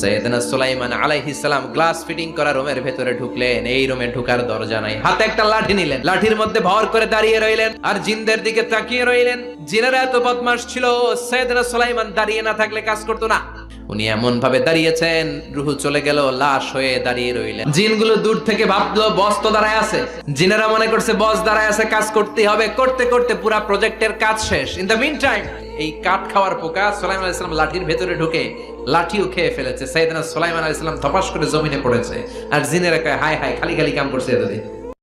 সৈয়দনা সুলাইমান আলাইহিস সালাম glass fitting করা রুমের ভেতরে ঢুকলেন। এই রুমে ঢোকার দরজা নাই। হাতে একটা লাঠি নিলেন। লাঠির মধ্যে ভর করে দাঁড়িয়ে রইলেন আর জিনদের দিকে তাকিয়ে রইলেন। জিনেরা এত বদমাশ ছিল, সৈয়দনা সুলাইমান দাঁড়িয়ে না থাকলে কাজ করতো না। উনি এমন ভাবে দাঁড়িয়েছেন, রুহু চলে গেল, লাশ হয়ে দাঁড়িয়ে রইলেন। জিনগুলো দূর থেকে ভাবলো, বস তো দাঁড়ায় আছে। জিনেরা মনে করছে, বস দাঁড়ায় আছে, কাজ করতে হবে। করতে করতে পুরা প্রজেক্টের কাজ শেষ। ইন দ্য মিন টাইম এই কাঠ খাওয়ার পোকা সোলাইমান আলাইসালাম লাঠির ভেতরে ঢুকে লাঠিও খেয়ে ফেলেছে। সাইদানা সোলাইমান আলাইসালাম ধপাস করে জমিনে পড়েছে। আর জিনেরা কয়, হায় হায়, খালি খালি কাম করছে এতদিন।